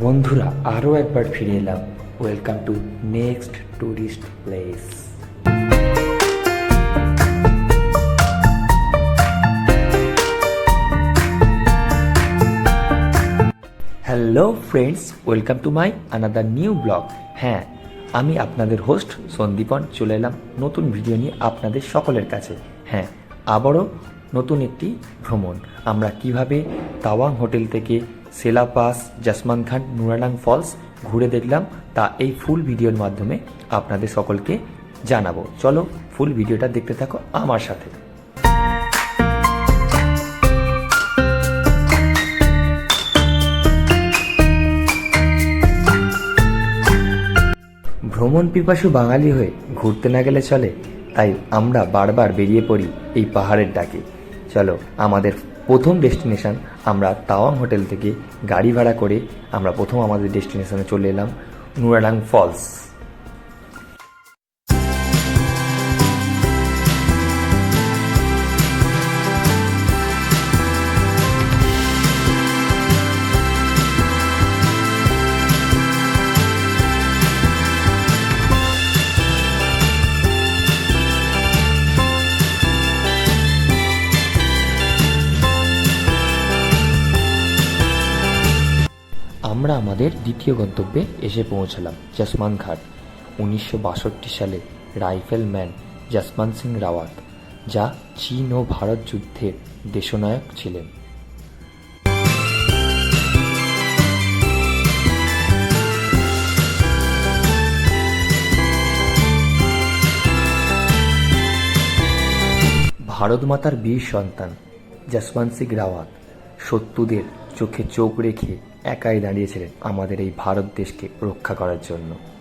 বন্ধুরা আরও একবার ফিরে এলাম। Welcome to next tourist place hello friends welcome to my another new blog হ্যাঁ আমি আপনাদের হোস্ট সন্দীপন, চলে এলাম নতুন ভিডিও নিয়ে আপনাদের সকলের কাছে। হ্যাঁ আবারও নতুন একটি ভ্রমণ। আমরা কীভাবে তাওয়াং হোটেল থেকে সেলাপাস, জাসমান খান নুরালাং ফলস ঘুরে দেখলাম। তা এই ফুল ভিডিওর মাধ্যমে আপনাদের সকলকে জানাব। চলো ফুল ভিডিওটা দেখতে থাকো আমার সাথে। ভ্রমণ পিপাসু বাঙালি হয়ে ঘুরতে না গেলে চলে, তাই আমরা বারবার বেরিয়ে পড়ি এই পাহাড়ের ডাকে। চলো আমাদের প্রথম ডেস্টিনেশান আমরা তাওয়াং হোটেল থেকে গাড়ি ভাড়া করে আমরা প্রথম আমাদের ডেস্টিনেশানে চলে এলাম নুরালাং ফলস। আমাদের দ্বিতীয় গন্তব্যে এসে পৌঁছালাম জাসমান ঘাট, উনিশশো বাষট্টি সালে রাইফেলম্যান জাসমান সিং রাওয়াত, যা চীন ও ভারত যুদ্ধের দেশনায়ক ছিলেন। ভারত মাতার বীর সন্তান যশবন্ত সিং রাওয়াত শত্রুদের চোখে চোখ রেখে একাই দাঁড়িয়েছিলেন আমাদের এই ভারত দেশকে রক্ষা করার জন্য।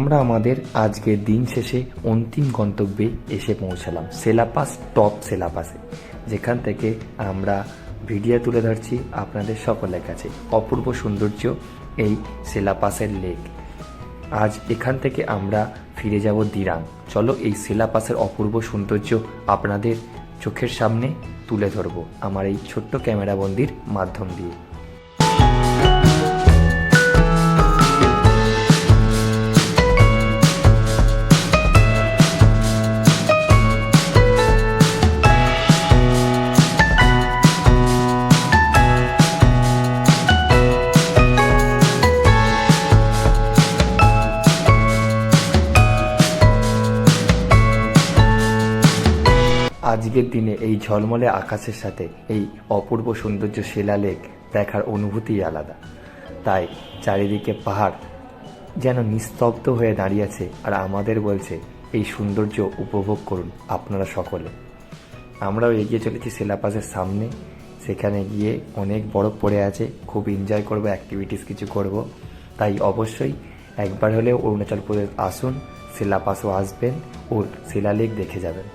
আমরা আমাদের আজকের দিন শেষে অন্তিম গন্তব্যে এসে পৌঁছালাম সেলাপাস টপ সেলাপাসে যেখান থেকে আমরা ভিডিও তুলে ধরছি আপনাদের সকলের কাছে। অপূর্ব সৌন্দর্য এই সেলাপাসের লেক আজ এখান থেকে আমরা ফিরে যাব দিরাং। চলো এই সেলাপাসের অপূর্ব সৌন্দর্য আপনাদের চোখের সামনে তুলে ধরবো আমার এই ছোট্ট ক্যামেরাবন্দির মাধ্যম দিয়ে। আজকের দিনে এই ঝলমলে আকাশের সাথে এই অপূর্ব সৌন্দর্য শিলালেখ দেখার অনুভূতি আলাদা। তাই চারিদিকে পাহাড় যেন নিস্তব্ধ হয়ে দাঁড়িয়েছে আর আমাদের বলছে, এই সৌন্দর্য উপভোগ করুন আপনারা সকলে। আমরাও এগিয়ে চলেছি সেলাপাসের সামনে। সেখানে গিয়ে অনেক বরফ পড়ে আছে, খুব এনজয় করব অ্যাক্টিভিটিস কিছু করব। তাই অবশ্যই একবার হলেও অরুণাচল প্রদেশ আসুন, শিলাপাসও আসবেন ও শিলালেক দেখে যাবেন।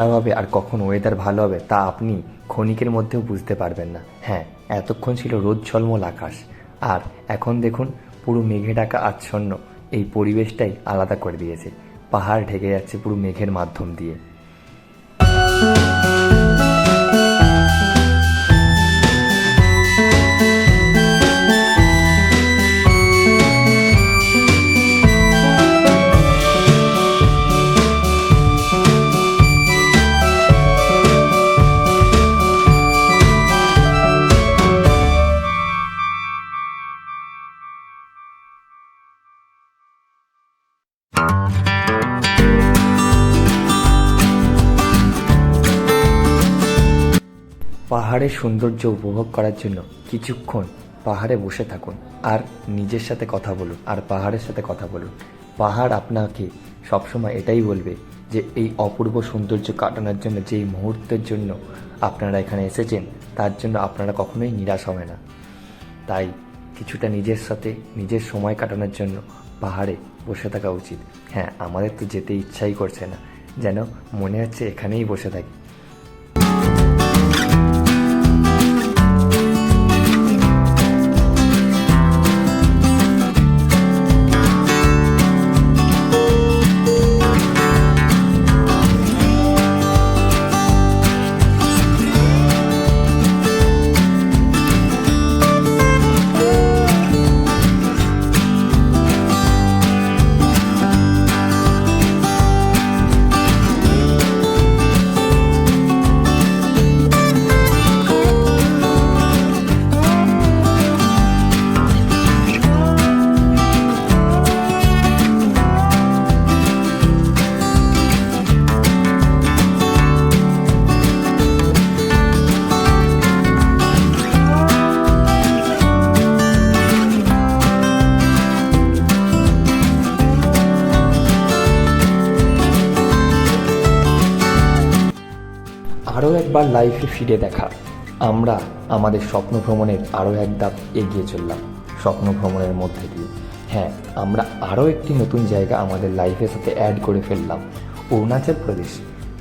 খারাপ হবে আর কখন ওয়েদার ভালো হবে তা আপনি ক্ষণিকের মধ্যেও বুঝতে পারবেন না। হ্যাঁ এতক্ষণ ছিল রোদ ঝলমল আকাশ। আর এখন দেখুন, পুরো মেঘে ডাকা আচ্ছন্ন। এই পরিবেশটাই আলাদা করে দিয়েছে। পাহাড় ঢেকে যাচ্ছে পুরো মেঘের মাধ্যম দিয়ে। পাহাড়ের সৌন্দর্য উপভোগ করার জন্য কিছুক্ষণ পাহাড়ে বসে থাকুন আর নিজের সাথে কথা বলুন, আর পাহাড়ের সাথে কথা বলুন। পাহাড় আপনাকে সবসময় এটাই বলবে যে এই অপূর্ব সৌন্দর্য কাটানোর জন্য, যেই মুহূর্তের জন্য আপনারা এখানে এসেছেন, তার জন্য আপনারা কখনোই নিরাশ হবে না। তাই কিছুটা নিজের সাথে নিজের সময় কাটানোর জন্য পাহাড়ে বসে থাকা উচিত। হ্যাঁ আমাদের তো যেতে ইচ্ছাই করছে না। যেন মনে হচ্ছে এখানেই বসে থাকি। আরও একবার লাইফে ফিরে দেখা। আমরা আমাদের স্বপ্ন ভ্রমণের আরও এক ধাপ এগিয়ে চললাম, স্বপ্ন ভ্রমণের মধ্যে দিয়ে। হ্যাঁ আমরা আরও একটি নতুন জায়গা আমাদের লাইফের সাথে অ্যাড করে ফেললাম, অরুণাচল প্রদেশ।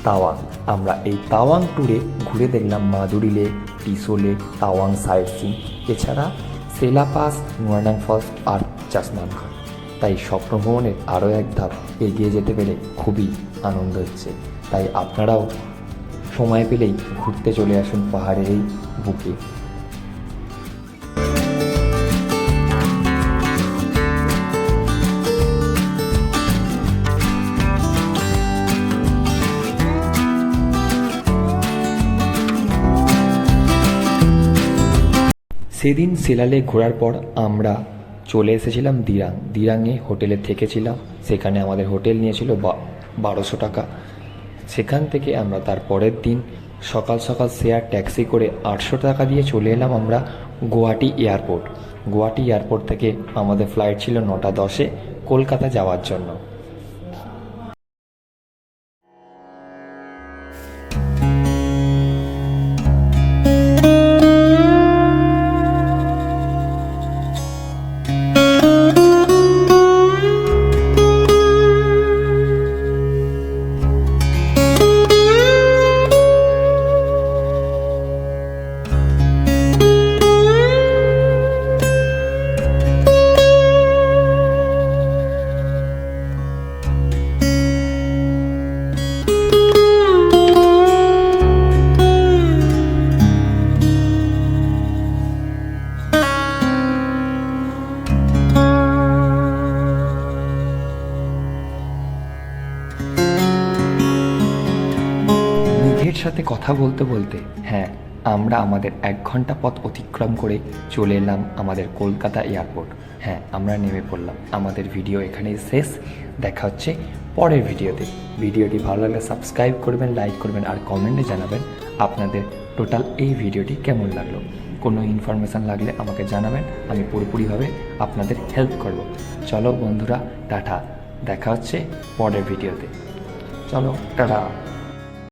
তাওয়াং। আমরা এই তাওয়াং ট্যুরে ঘুরে দেখলাম Madhuri lake, টিসো lake, Tawang sightseeing এছাড়া সেলা পাস নুয়ানাং ফলস আর খান তাই স্বপ্ন ভ্রমণের আরও এক ধাপ এগিয়ে যেতে পেরে খুবই আনন্দ হচ্ছে। তাই আপনারাও সময় পেলেই ঘুরতে চলে আসুন পাহাড়ের এই বুকে। সেদিন সেলালে ঘোরার পর আমরা চলে এসেছিলাম দিরাং। দিরাংয়ে হোটেলে থেকেছিলাম। সেখানে আমাদের হোটেল নিয়েছিল বারোশো টাকা। সেখান থেকে আমরা তার পরের দিন সকাল সকাল শেয়ার ট্যাক্সি করে আটশো টাকা দিয়ে চলে এলাম আমরা গুয়াহাটি এয়ারপোর্ট। গুয়াহাটি এয়ারপোর্ট থেকে আমাদের ফ্লাইট ছিল নটা দশে কলকাতা যাওয়ার জন্য। সাথে কথা বলতে বলতে হ্যাঁ আমরা আমাদের এক ঘণ্টা পথ অতিক্রম করে চলে এলাম আমাদের কলকাতা এয়ারপোর্ট। হ্যাঁ আমরা নেমে পড়লাম। আমাদের ভিডিও এখানেই শেষ। দেখা হচ্ছে পরের ভিডিওতে। ভিডিওটি ভালো লাগলে সাবস্ক্রাইব করবেন, লাইক করবেন আর কমেন্টে জানাবেন আপনাদের টোটাল এই ভিডিওটি কেমন লাগল। কোনো ইনফরমেশান লাগলে আমাকে জানাবেন, আমি পুরোপুরিভাবে আপনাদের হেল্প করব। চলো বন্ধুরা, টাটা। দেখা হচ্ছে পরের ভিডিওতে। চলো, টাটা।